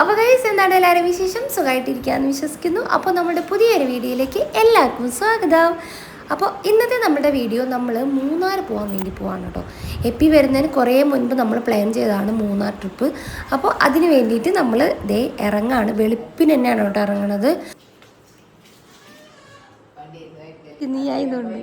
അപ്പോൾ ഗൈസ് എന്താണ് എല്ലാവരും വിശേഷം? സുഖമായിട്ടിരിക്കുകയെന്ന് വിശ്വസിക്കുന്നു. അപ്പോൾ നമ്മുടെ പുതിയൊരു വീഡിയോയിലേക്ക് എല്ലാവർക്കും സ്വാഗതം. അപ്പോൾ ഇന്നത്തെ നമ്മുടെ വീഡിയോ നമ്മൾ മൂന്നാർ പോകാൻ വേണ്ടി പോവാണ് കേട്ടോ. എപ്പി വരുന്നതിന് കുറേ മുൻപ് നമ്മൾ പ്ലാൻ ചെയ്തതാണ് മൂന്നാർ ട്രിപ്പ് അപ്പോൾ അതിന് വേണ്ടിയിട്ട് നമ്മൾ ദേ ഇറങ്ങാണ്. വെളുപ്പിന് തന്നെയാണ് കേട്ടോ ഇറങ്ങണത്. നീ ആയതുകൊണ്ട്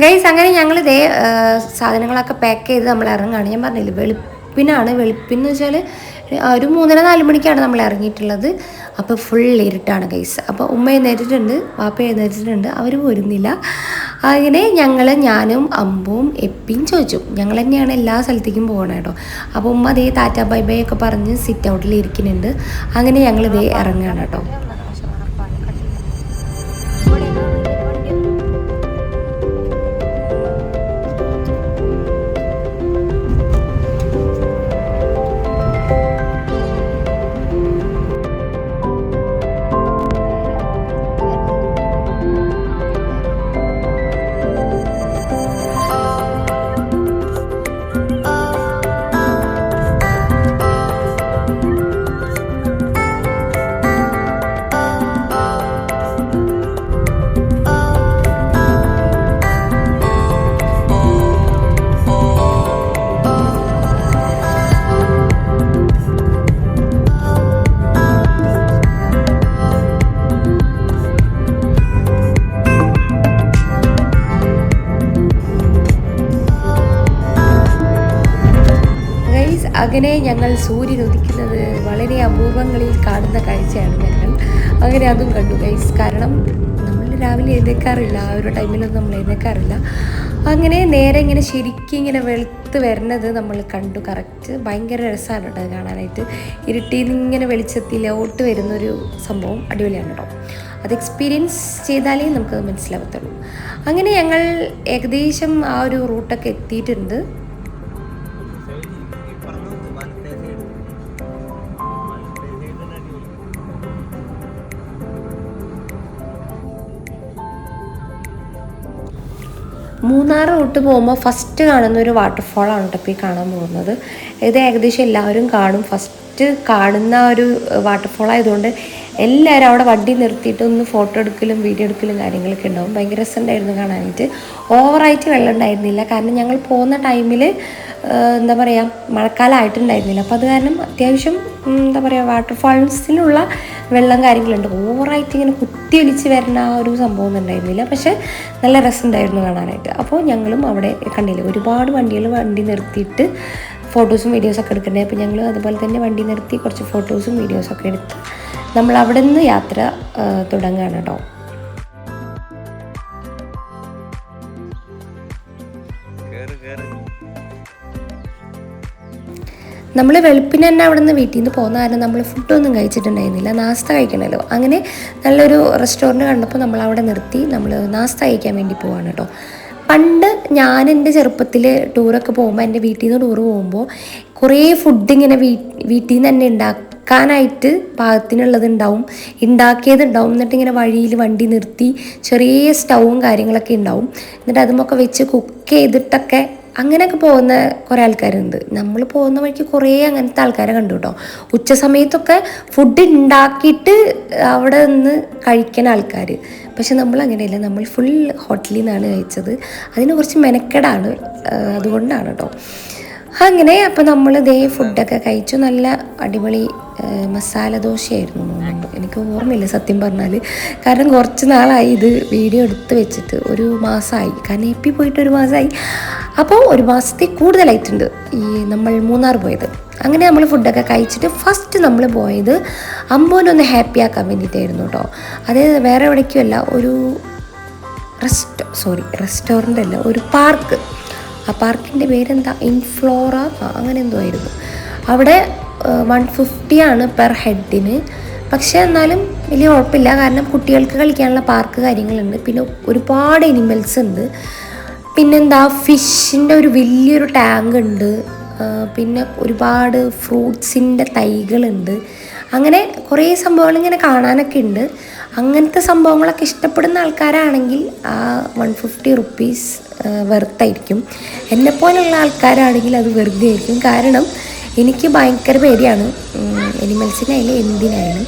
ഗൈസ് അങ്ങനെ ഞങ്ങൾ ഇതേ സാധനങ്ങളൊക്കെ പാക്ക് ചെയ്ത് നമ്മൾ ഇറങ്ങുകയാണ് ഞാൻ പറഞ്ഞില്ല വെളുപ്പിനാണ്. വെളുപ്പിന്ന് വെച്ചാൽ ഒരു മൂന്നര നാല് മണിക്കാണ് നമ്മൾ ഇറങ്ങിയിട്ടുള്ളത്. അപ്പോൾ ഫുൾ ഇരുട്ടാണ് ഗൈസ് അപ്പോൾ ഉമ്മ എഴുന്നേറ്റിട്ടുണ്ട് വാപ്പ എഴുന്നേറ്റിട്ടുണ്ട് അവർ വരുന്നില്ല അങ്ങനെ ഞങ്ങൾ ഞാനും അമ്പും എപ്പിയും ചോദിച്ചു. ഞങ്ങൾ തന്നെയാണ് എല്ലാ സ്ഥലത്തേക്കും പോകണം കേട്ടോ അപ്പോൾ ഉമ്മ അതേ ടാറ്റ ബൈ ബൈ ഒക്കെ പറഞ്ഞ് സിറ്റ് ഔട്ടിൽ ഇരിക്കുന്നുണ്ട്. അങ്ങനെ ഞങ്ങൾ ഇതേ ഇറങ്ങുകയാണ് കേട്ടോ അങ്ങനെ ഞങ്ങൾ സൂര്യൻ ഉദിക്കുന്നത് വളരെ അപൂർവങ്ങളിൽ കാണുന്ന കാഴ്ചയാണ് ഞങ്ങൾ. അങ്ങനെ അതും കണ്ടു ഗൈസ് കാരണം നമ്മൾ രാവിലെ എഴുന്നേക്കാറില്ല. ആ ഒരു ടൈമിലൊന്നും നമ്മൾ എഴുന്നേക്കാറില്ല. അങ്ങനെ നേരെ ഇങ്ങനെ ശരിക്കും ഇങ്ങനെ വെളുത്ത് വരുന്നത് നമ്മൾ കണ്ടു. കറക്റ്റ് ഭയങ്കര രസമാണ് കേട്ടോ കാണാനായിട്ട്. ഇരുട്ടിയിൽ നിന്ന് ഇങ്ങനെ വെളിച്ചത്തിലോട്ട് വരുന്നൊരു സംഭവം അടിപൊളിയാണ് കേട്ടോ. അത് എക്സ്പീരിയൻസ് ചെയ്താലേ നമുക്കത് മനസ്സിലാവത്തുള്ളൂ. അങ്ങനെ ഞങ്ങൾ ഏകദേശം ആ ഒരു റൂട്ടൊക്കെ എത്തിയിട്ടുണ്ട്. മൂന്നാർ റൂട്ട് പോകുമ്പോൾ ഫസ്റ്റ് കാണുന്ന ഒരു വാട്ടർഫോളാണ് കേട്ടോ ഈ കാണാൻ പോകുന്നത്. ഇത് ഏകദേശം എല്ലാവരും കാണും. ഫസ്റ്റ് കാണുന്ന ഒരു വാട്ടർഫോൾ ആയതുകൊണ്ട് എല്ലാവരും അവിടെ വണ്ടി നിർത്തിയിട്ട് ഒന്ന് ഫോട്ടോ എടുക്കലും വീഡിയോ എടുക്കലും കാര്യങ്ങളൊക്കെ ഉണ്ടാവും. ഭയങ്കര രസമുണ്ടായിരുന്നു കാണാനായിട്ട്. ഓവറായിട്ട് വെള്ളം ഉണ്ടായിരുന്നില്ല. കാരണം ഞങ്ങൾ പോകുന്ന ടൈമിൽ എന്താ പറയുക മഴക്കാലമായിട്ടുണ്ടായിരുന്നില്ല അപ്പോൾ അത് കാരണം അത്യാവശ്യം എന്താ പറയുക വാട്ടർഫാൾസിലുള്ള വെള്ളം കാര്യങ്ങളുണ്ട്. ഓവറായിട്ട് ഇങ്ങനെ കുത്തി ഒലിച്ച് വരുന്ന ആ ഒരു സംഭവം ഉണ്ടായിരുന്നില്ല. പക്ഷേ നല്ല രസമുണ്ടായിരുന്നു കാണാനായിട്ട്. അപ്പോൾ ഞങ്ങളും അവിടെ കണ്ടില്ല ഒരുപാട് വണ്ടികൾ വണ്ടി നിർത്തിയിട്ട് ഫോട്ടോസും വീഡിയോസൊക്കെ എടുക്കണ്ടേ അപ്പോൾ ഞങ്ങൾ അതുപോലെ തന്നെ വണ്ടി നിർത്തി കുറച്ച് ഫോട്ടോസും വീഡിയോസൊക്കെ എടുത്ത് നമ്മൾ അവിടെ നിന്ന് യാത്ര തുടങ്ങുകയാണ് കേട്ടോ. നമ്മൾ വെളുപ്പിന് തന്നെ അവിടെ നിന്ന് വീട്ടിൽ നിന്ന് പോകുന്ന കാരണം നമ്മൾ ഫുഡൊന്നും കഴിച്ചിട്ടുണ്ടായിരുന്നില്ല. നാസ്ത കഴിക്കണമല്ലോ അങ്ങനെ നല്ലൊരു റെസ്റ്റോറന്റ് കണ്ടപ്പോൾ നമ്മൾ അവിടെ നിർത്തി. നമ്മൾ നാസ്ത കഴിക്കാൻ വേണ്ടി പോവാണ് കേട്ടോ. പണ്ട് ഞാൻ എന്റെ ചെറുപ്പത്തിൽ ടൂറൊക്കെ പോകുമ്പോൾ എന്റെ വീട്ടിൽ നിന്ന് ടൂറ് പോകുമ്പോൾ കുറേ ഫുഡ് ഇങ്ങനെ വീ വീട്ടിൽ നിന്ന് തന്നെ ഉണ്ടാക്കാനായിട്ട് പാകത്തിനുള്ളത് ഉണ്ടാവും ഉണ്ടാക്കിയതുണ്ടാവും എന്നിട്ട് ഇങ്ങനെ വഴിയിൽ വണ്ടി നിർത്തി ചെറിയ സ്റ്റൗവും കാര്യങ്ങളൊക്കെ ഉണ്ടാവും എന്നിട്ട് അതുമൊക്കെ വെച്ച് കുക്ക് ചെയ്തിട്ടൊക്കെ അങ്ങനെയൊക്കെ പോകുന്ന കുറേ ആൾക്കാരുണ്ട്. നമ്മൾ പോകുന്ന വഴിക്ക് കുറേ അങ്ങനത്തെ ആൾക്കാരെ കണ്ടു കേട്ടോ ഉച്ച സമയത്തൊക്കെ ഫുഡ് ഉണ്ടാക്കിയിട്ട് അവിടെ നിന്ന് കഴിക്കുന്ന ആൾക്കാർ പക്ഷെ നമ്മൾ അങ്ങനെയല്ല നമ്മൾ ഫുൾ ഹോട്ടലിൽ നിന്നാണ് കഴിച്ചത്. അതിന് കുറച്ച് മെനക്കെടാണ്. അതുകൊണ്ടാണ് കേട്ടോ അങ്ങനെ അപ്പോൾ നമ്മൾ ഇതേ ഫുഡൊക്കെ കഴിച്ചു. നല്ല അടിപൊളി മസാല ദോശയായിരുന്നു എനിക്ക് ഓർമ്മയില്ല സത്യം പറഞ്ഞാൽ കാരണം കുറച്ച് നാളായി ഇത് വീഡിയോ എടുത്ത് വെച്ചിട്ട്. ഒരു മാസമായി കാരണം എപ്പി പോയിട്ട് ഒരു മാസമായി അപ്പോൾ ഒരു മാസത്തെ കൂടുതലായിട്ടുണ്ട് ഈ നമ്മൾ മൂന്നാർ പോയത്. അങ്ങനെ നമ്മൾ ഫുഡൊക്കെ കഴിച്ചിട്ട് ഫസ്റ്റ് നമ്മൾ പോയത് അമ്പോനൊന്ന് ഹാപ്പി ആക്കാൻ വേണ്ടിയിട്ടായിരുന്നു കേട്ടോ അതായത് വേറെ എവിടേക്കുമല്ല ഒരു റെസ്റ്റോ സോറി റെസ്റ്റോറന്റ് അല്ല ഒരു പാർക്ക് ആ പാർക്കിന്റെ പേരെന്താ? ഇൻഫ്ലോറ അങ്ങനെ എന്തോ ആയിരുന്നു. അവിടെ വൺ ഫിഫ്റ്റിയാണ് പെർ ഹെഡിന് പക്ഷേ എന്നാലും വലിയ കുഴപ്പമില്ല. കാരണം കുട്ടികൾക്ക് കളിക്കാനുള്ള പാർക്ക് കാര്യങ്ങളുണ്ട്. പിന്നെ ഒരുപാട് എനിമൽസ് ഉണ്ട്. പിന്നെന്താ ഫിഷിന്റെ ഒരു വലിയൊരു ടാങ്ക് ഉണ്ട്. പിന്നെ ഒരുപാട് ഫ്രൂട്ട്സിന്റെ തൈകളുണ്ട്. അങ്ങനെ കുറേ സംഭവങ്ങൾ ഇങ്ങനെ കാണാനൊക്കെ ഉണ്ട്. അങ്ങനത്തെ സംഭവങ്ങളൊക്കെ ഇഷ്ടപ്പെടുന്ന ആൾക്കാരാണെങ്കിൽ ആ വൺ ഫിഫ്റ്റി റുപ്പീസ് വെറുത്തായിരിക്കും. എന്നെപ്പോലുള്ള ആൾക്കാരാണെങ്കിൽ അത് വെറുതെ ആയിരിക്കും കാരണം എനിക്ക് ഭയങ്കര പേടിയാണ്. എനിമൽസിനായാലും എന്തിനായാലും.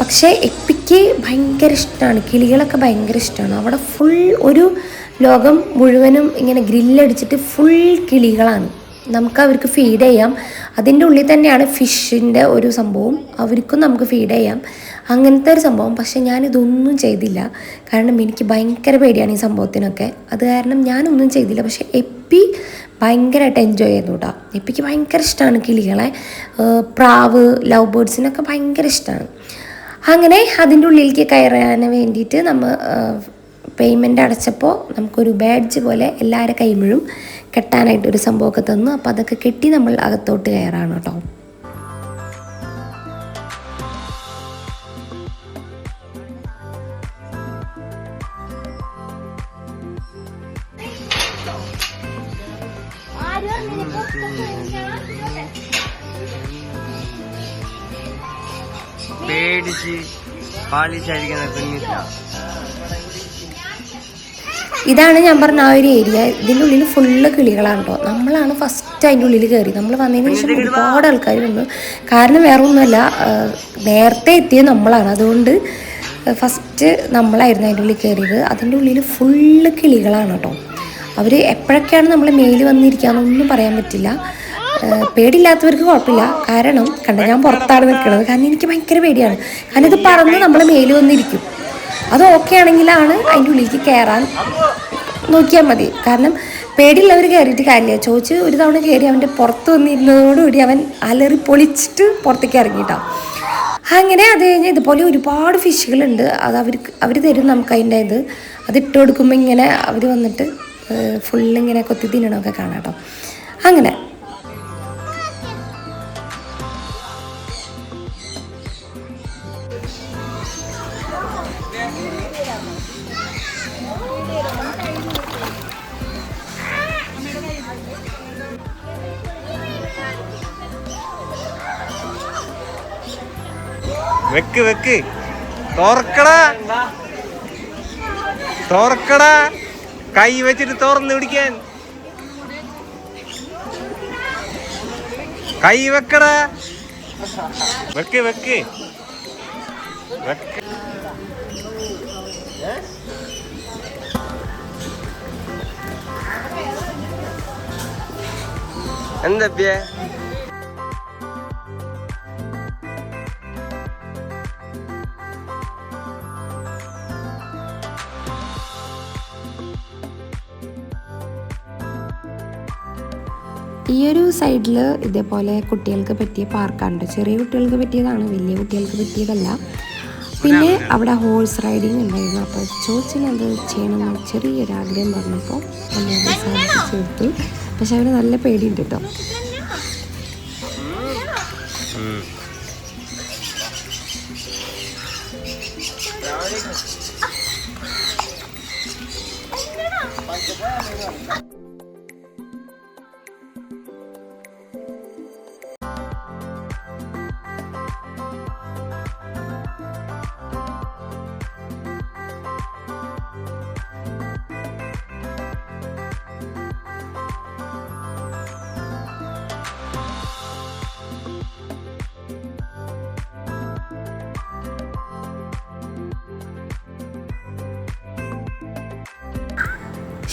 പക്ഷേ എപ്പിക്ക് ഭയങ്കര ഇഷ്ടമാണ്. കിളികളൊക്കെ ഭയങ്കര ഇഷ്ടമാണ്. അവിടെ ഫുൾ ഒരു ലോകം മുഴുവനും ഇങ്ങനെ ഗ്രില്ലടിച്ചിട്ട് ഫുൾ കിളികളാണ്. നമുക്ക് അവർക്ക് ഫീഡ് ചെയ്യാം. അതിന്റെ ഉള്ളിൽ തന്നെയാണ് ഫിഷിന്റെ ഒരു സംഭവം. അവർക്കും നമുക്ക് ഫീഡ് ചെയ്യാം. അങ്ങനത്തെ ഒരു സംഭവം. പക്ഷേ ഞാനിതൊന്നും ചെയ്തില്ല. കാരണം എനിക്ക് ഭയങ്കര പേടിയാണ് ഈ സംഭവത്തിനൊക്കെ. അത് കാരണം ഞാനൊന്നും ചെയ്തില്ല. പക്ഷേ എപ്പി ഭയങ്കരമായിട്ട് എൻജോയ് ചെയ്തു കേട്ടോ എപ്പിക്ക് ഭയങ്കര ഇഷ്ടമാണ് കിളികളെ. പ്രാവ് ലവ് ബേർഡ്സിനൊക്കെ ഭയങ്കര ഇഷ്ടമാണ് അങ്ങനെ അതിന്റെ ഉള്ളിലേക്ക് കയറാൻ വേണ്ടിയിട്ട് നമ്മൾ പേയ്മെന്റ് അടച്ചപ്പോൾ നമുക്കൊരു ബാഡ്ജ് പോലെ എല്ലാവരുടെ കൈമിഴും കെട്ടാനായിട്ട് ഒരു സംഭവമൊക്കെ തന്നു. അപ്പോൾ അതൊക്കെ കെട്ടി നമ്മൾ അകത്തോട്ട് കയറാണ് കേട്ടോ പാലിച്ചായിരിക്കുന്ന കുഞ്ഞില്ല ഇതാണ് ഞാൻ പറഞ്ഞ ആ ഒരു ഏരിയ. ഇതിന്റെ ഉള്ളിൽ ഫുള്ള് കിളികളാണ് കേട്ടോ നമ്മളാണ് ഫസ്റ്റ് അതിന്റെ ഉള്ളിൽ കയറി നമ്മൾ വന്നതിന് ശേഷം ഒരുപാട് ആൾക്കാർ വന്നു. കാരണം വേറെ ഒന്നുമല്ല നേരത്തെ എത്തിയത് നമ്മളാണ്. അതുകൊണ്ട് ഫസ്റ്റ് നമ്മളായിരുന്നു അതിന്റെ ഉള്ളിൽ കയറിയത് അതിന്റെ ഉള്ളിൽ ഫുള്ള് കിളികളാണ് കേട്ടോ അവർ എപ്പോഴൊക്കെയാണ് നമ്മൾ മേലിൽ വന്നിരിക്കുക എന്നൊന്നും പറയാൻ പറ്റില്ല. പേടിയില്ലാത്തവർക്ക് കുഴപ്പമില്ല. കാരണം കണ്ട ഞാൻ പുറത്താണ് നിൽക്കുന്നത്. കാരണം എനിക്ക് ഭയങ്കര പേടിയാണ്. കാരണം ഇത് പറന്ന് നമ്മൾ മേൽ വന്നിരിക്കും. അത് ഓക്കെ ആണെങ്കിലാണ് അതിന്റെ ഉള്ളിലേക്ക് കയറാൻ നോക്കിയാൽ മതി. കാരണം പേടിയുള്ളവർ കയറിയിട്ട് കാര്യമില്ല. ചോദിച്ച് ഒരു തവണ കയറി അവന്റെ പുറത്ത് വന്നിരുന്നതോടുകൂടി അവൻ അലറി പൊളിച്ചിട്ട് പുറത്തേക്ക് ഇറങ്ങിയിട്ടാണ് അങ്ങനെ അത് കഴിഞ്ഞാൽ ഇതുപോലെ ഒരുപാട് ഫിഷുകളുണ്ട്. അത് അവർക്ക് അവർ തരും നമുക്ക് അതിന്റെ ഇത്. അത് ഇട്ട് കൊടുക്കുമ്പോൾ ഇങ്ങനെ അവർ വന്നിട്ട് ഫുള്ളിങ്ങനെ കൊത്തി തിന്നണമൊക്കെ കാണാം കേട്ടോ. അങ്ങനെ വെക്ക് വെക്ക്. തുറക്കടാ തുറക്കടാ കൈ വെച്ചിട്ട് തുറന്ന് പിടിക്കാൻ. കൈ വെക്കടാ. വെക്ക് വെക്ക്. വെക്ക്. എന്താ ഈ ഒരു സൈഡിൽ ഇതേപോലെ കുട്ടികൾക്ക് പറ്റിയ പാർക്കാണ് ചെറിയ കുട്ടികൾക്ക് പറ്റിയതാണ് വലിയ കുട്ടികൾക്ക് പറ്റിയതല്ല. പിന്നെ അവിടെ ഹോഴ്സ് റൈഡിങ് ഉണ്ടായിരുന്നു. അപ്പോൾ ചോദിച്ചിൽ അത് ചെയ്യണമെന്ന് ചെറിയൊരു ആഗ്രഹം പറഞ്ഞപ്പോൾ സാധിച്ചു കൊടുത്തു. പക്ഷെ അവന് നല്ല പേടിയുണ്ട് കേട്ടോ.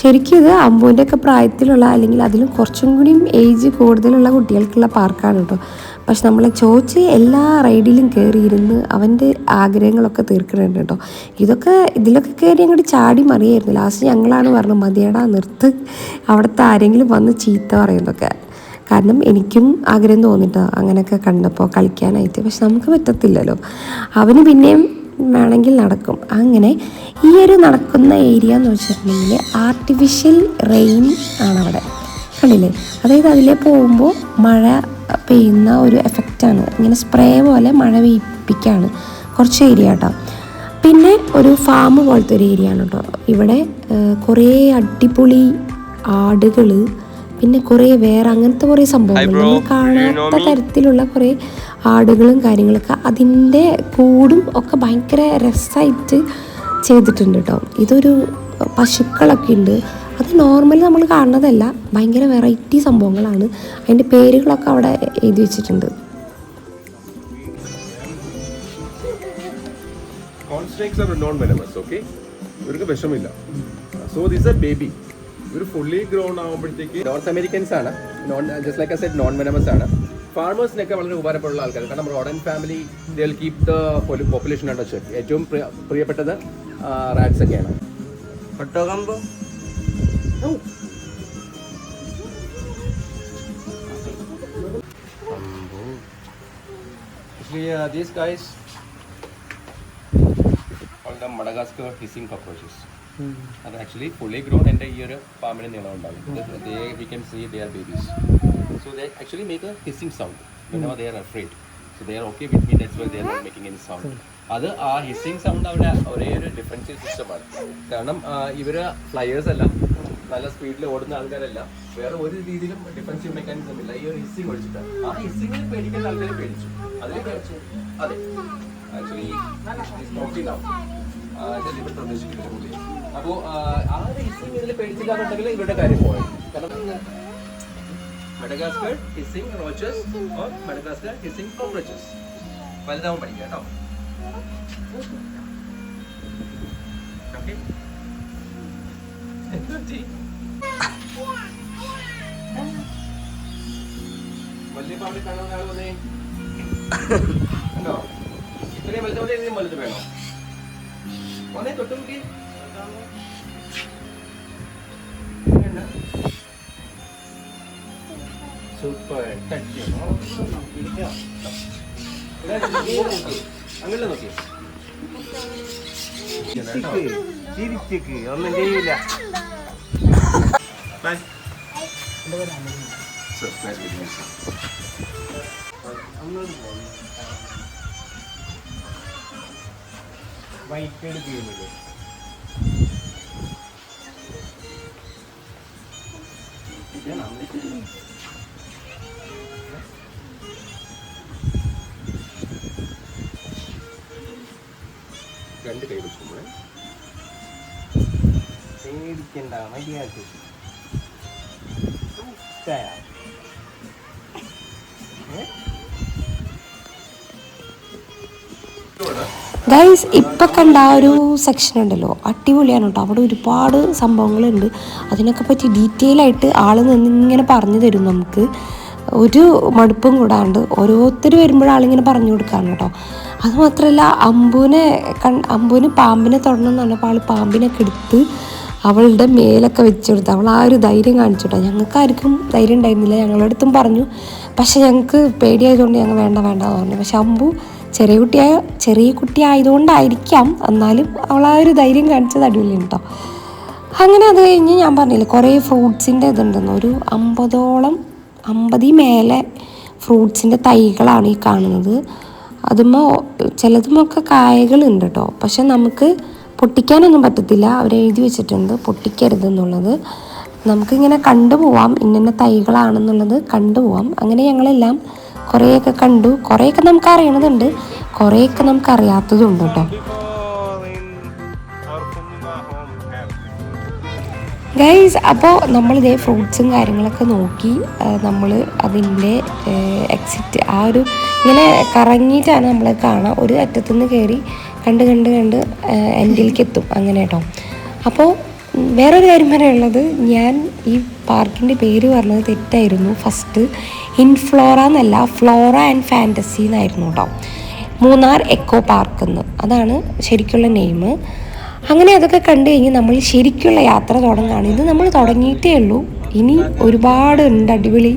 ശരിക്കും ഇത് അമ്പൂന്റെ ഒക്കെ പ്രായത്തിലുള്ള അല്ലെങ്കിൽ അതിലും കുറച്ചും കൂടിയും ഏജ് കൂടുതലുള്ള കുട്ടികൾക്കുള്ള പാർക്കാണ് കേട്ടോ പക്ഷെ നമ്മളെ ചോച്ച് എല്ലാ റൈഡിലും കയറിയിരുന്ന് അവന്റെ ആഗ്രഹങ്ങളൊക്കെ തീർക്കുന്നുണ്ട് കേട്ടോ ഇതൊക്കെ ഇതിലൊക്കെ കയറി അങ്ങോട്ട് ചാടി മറിയായിരുന്നു. ലാസ്റ്റ് ഞങ്ങളാണ് പറഞ്ഞത് മതിയടാ നിർത്ത്. അവിടുത്തെ ആരെങ്കിലും വന്ന് ചീത്ത പറയുന്നതൊക്കെ കാരണം എനിക്കും ആഗ്രഹം തോന്നിട്ടോ അങ്ങനെയൊക്കെ കണ്ടപ്പോൾ കളിക്കാനായിട്ട്. പക്ഷെ നമുക്ക് പറ്റത്തില്ലല്ലോ. അവന് പിന്നെയും വേണമെങ്കിൽ നടക്കും. അങ്ങനെ ഈ ഒരു നടക്കുന്ന ഏരിയ എന്ന് വെച്ചിട്ടുണ്ടെങ്കിൽ ആർട്ടിഫിഷ്യൽ റെയിൻ ആണ് അവിടെ കണ്ടില്ലേ? അതായത് അതിലെ പോകുമ്പോൾ മഴ പെയ്യുന്ന ഒരു എഫക്റ്റാണ് ഇങ്ങനെ സ്പ്രേ പോലെ മഴ പെയ്പ്പിക്കുകയാണ് കുറച്ച് ഏരിയ കേട്ടോ പിന്നെ ഒരു ഫാം പോലത്തെ ഒരു ഏരിയ ആണ് കേട്ടോ ഇവിടെ കുറേ അടിപൊളി ആടുകൾ പിന്നെ കുറേ വേറെ അങ്ങനത്തെ കുറേ സംഭവങ്ങൾ. നമ്മൾ കാണാത്ത തരത്തിലുള്ള കുറേ ആടുകളും കാര്യങ്ങളൊക്കെ അതിന്റെ കൂടും ഒക്കെ ഭയങ്കര രസമായിട്ട് ചെയ്തിട്ടുണ്ട് കേട്ടോ. ഇതൊരു പശുക്കളൊക്കെ ഉണ്ട്. അത് നോർമലി നമ്മൾ കാണുന്നതല്ല. ഭയങ്കര വെറൈറ്റി സംഭവങ്ങളാണ്. അതിന്റെ പേരുകളൊക്കെ അവിടെ എഴുതി വെച്ചിട്ടുണ്ട്. ഇവർക്ക് സോ ദിസ് എ ബേബി ഇവർ ഫുള്ളി ഗ്രോൺ ആകുമ്പോഴത്തേക്ക് നോർത്ത് അമേരിക്കൻസ് ആണ്. Non just like set non venomous ആണ്. ഫാർമേഴ്സിനൊക്കെ വളരെ ഉപകാരപ്പെടുന്ന ആൾക്കാർ കാരണം rodent family the keep the population ആണ് ചെക്ക് ഏറ്റവും പ്രിയ- പ്രിയപ്പെട്ടത് റാറ്റ്സ് ഒക്കെയാണ്. ഒട്ടോകമ്പോ Actually, uh, these guys? Called the Madagascar hissing cockroaches. അത് ആക്ച്വലി ഫുള്ളി ഗ്രോൺ എന്റെ ഈ ഒരു പാമ്പിന് നീളം ഉണ്ടാവും. We We can see their babies so they actually make a hissing sound പിന്നെ they are afraid. So they are okay with me, that's why they are not making any sound. അത് ആ hissing sound അവിടെ ഒരേ ഒരു defensive സിസ്റ്റമാണ് കാരണം ഇവർ flyers എല്ലാം നല്ല സ്പീഡിൽ ഓടുന്ന ആൾക്കാരല്ല. വേറെ ഒരു രീതിയിലും ഡിഫൻസീവ് മെക്കാനിസം ഇല്ല. ഈ ഒരു ഹിസ്സിംഗ് ഒഴിച്ചിട്ട്. ആ ഹിസ്സിംഗിൽ പേടിക്കുന്ന ആൾക്കാരെ പേടിച്ചു. അതിൽ പേടിച്ചു. അതെ. ആക്ച്വലി ലിവർ പ്രവേശിക്കുന്ന അപ്പോൾ ആ ഒരു ഹിസ്സിംഗ് ഇതിൽ പേടിച്ചില്ലാന്നുണ്ടെങ്കിൽ ഇവരുടെ കാര്യം പോയത് കാരണം Madagascar hissing roaches or Madagascar hissing cockroaches വലുതാവും പഠിക്കുക കേട്ടോ. ഓക്കെ വലിയ പാമ്പിൽ കാണുന്ന ആൾ വന്നേ. കണ്ടോ? ഇത്രയും വലുത് മതി ഇതിനും വലുത് വേണോ. ഒന്നേ തൊട്ടുമുക്കി സൂപ്പർ ടച്ച് അങ്ങനെ നോക്കി ചിരിച്ചിക്ക് ഒന്നും ചെയ്യില്ല വൈറ്റ് എടുക്കുന്നില്ലേ രണ്ട് കൈ വെക്കുമ്പോഴേ പേടിക്കണ്ട മര്യാദ? ഗൈസ് ഇപ്പം കണ്ട ആ ഒരു സെക്ഷൻ ഉണ്ടല്ലോ. അടിപൊളിയാണ് കേട്ടോ. അവിടെ ഒരുപാട് സംഭവങ്ങളുണ്ട്. അതിനൊക്കെ പറ്റി ഡീറ്റെയിൽ ആയിട്ട് ആൾ നിന്ന് ഇങ്ങനെ പറഞ്ഞു തരും നമുക്ക്. ഒരു മടുപ്പും കൂടാണ്ട് ഓരോരുത്തർ വരുമ്പോഴും ആളിങ്ങനെ പറഞ്ഞു കൊടുക്കാണ് കേട്ടോ. അതുമാത്രമല്ല അമ്പുവിനെ കൺ അമ്പുവിന് പാമ്പിനെ തൊടണം എന്ന് പറഞ്ഞപ്പോൾ ആൾ പാമ്പിനൊക്കെ എടുത്ത് അവളുടെ മേലൊക്കെ വെച്ചെടുത്ത് അവൾ ആ ഒരു ധൈര്യം കാണിച്ചു കേട്ടോ. ഞങ്ങൾക്ക് ആർക്കും ധൈര്യം ഉണ്ടായിരുന്നില്ല. ഞങ്ങളുടെ അടുത്തും പറഞ്ഞു. പക്ഷെ ഞങ്ങൾക്ക് പേടിയായതുകൊണ്ട് ഞങ്ങൾ വേണ്ട വേണ്ട പറഞ്ഞു. പക്ഷെ അമ്പു ചെറിയ കുട്ടിയായ ചെറിയ കുട്ടി ആയതുകൊണ്ടായിരിക്കാം എന്നാലും അവൾ ആ ഒരു ധൈര്യം കാണിച്ചത് അടിപൊളിയാണ് കേട്ടോ. അങ്ങനെ അത് കഴിഞ്ഞ് ഞാൻ പറഞ്ഞില്ലേ കുറേ ഫ്രൂട്ട്സിന്റെ ഇതുണ്ടെന്ന്. ഒരു അമ്പതോളം അമ്പതി മേലെ ഫ്രൂട്ട്സിന്റെ തൈകളാണ് ഈ കാണുന്നത്. അതുമ്മ ചിലതുമൊക്കെ കായകളുണ്ട് കേട്ടോ. പക്ഷെ നമുക്ക് പൊട്ടിക്കാനൊന്നും പറ്റത്തില്ല. അവർ എഴുതി വെച്ചിട്ടുണ്ട്. പൊട്ടിക്കരുതെന്നുള്ളത് നമുക്കിങ്ങനെ കണ്ടുപോവാം ഇന്ന തൈകളാണെന്നുള്ളത് കണ്ടുപോവാം അങ്ങനെ ഞങ്ങളെല്ലാം കുറേയൊക്കെ കണ്ടു. കുറേയൊക്കെ നമുക്ക് അറിയണതുണ്ട് കുറേയൊക്കെ നമുക്ക് അറിയാത്തതുണ്ട് കേട്ടോ. ഗൈസ് അപ്പോൾ നമ്മളിതേ ഫ്രൂട്ട്സും കാര്യങ്ങളൊക്കെ നോക്കി നമ്മൾ അതിന്റെ എക്സിറ്റ് ആ ഒരു ഇങ്ങനെ കറങ്ങിയിട്ടാണ് നമ്മൾ കാണുക ഒരു അറ്റത്തു നിന്ന് കയറി കണ്ട് കണ്ട് കണ്ട് എൻഡിലേക്ക് എത്തും അങ്ങനെ കേട്ടോ. അപ്പോൾ വേറൊരു കാര്യം പറയാനുള്ളത് ഞാൻ ഈ പാർക്കിന്റെ പേര് പറഞ്ഞത് തെറ്റായിരുന്നു. ഫസ്റ്റ് ഇൻഫ്ലോറ എന്നല്ല ഫ്ലോറ ആൻഡ് ഫാന്റസി എന്നായിരുന്നു കേട്ടോ. മൂന്നാർ എക്കോ പാർക്ക് എന്ന്. അതാണ് ശരിക്കുള്ള നെയിം അങ്ങനെ അതൊക്കെ കണ്ടു കഴിഞ്ഞ് നമ്മൾ ശരിക്കുള്ള യാത്ര തുടങ്ങുകയാണ്. ഇത് നമ്മൾ തുടങ്ങിയിട്ടേ ഉള്ളൂ. ഇനി ഒരുപാട് ഉണ്ട് അടിപൊളി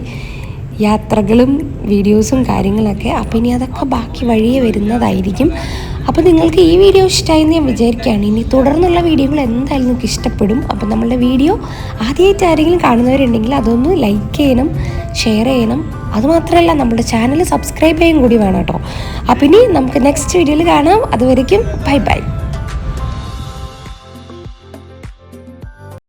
യാത്രകളും വീഡിയോസും കാര്യങ്ങളൊക്കെ. അപ്പം ഇനി അതൊക്കെ ബാക്കി വഴിയെ വരുന്നതായിരിക്കും. അപ്പോൾ നിങ്ങൾക്ക് ഈ വീഡിയോ ഇഷ്ടമായി എന്ന് ഞാൻ വിചാരിക്കുകയാണ്. ഇനി തുടർന്നുള്ള വീഡിയോകൾ എന്തായാലും നിങ്ങൾക്ക് ഇഷ്ടപ്പെടും. അപ്പോൾ നമ്മളുടെ വീഡിയോ ആദ്യമായിട്ട് ആരെങ്കിലും കാണുന്നവരുണ്ടെങ്കിൽ അതൊന്ന് ലൈക്ക് ചെയ്യണം ഷെയർ ചെയ്യണം. അതുമാത്രമല്ല നമ്മുടെ ചാനൽ സബ്സ്ക്രൈബ് ചെയ്യാൻ കൂടി വേണം കേട്ടോ. അപ്പോൾ ഇനി നമുക്ക് നെക്സ്റ്റ് വീഡിയോയിൽ കാണാം. അതുവരയ്ക്കും ബൈ ബൈ.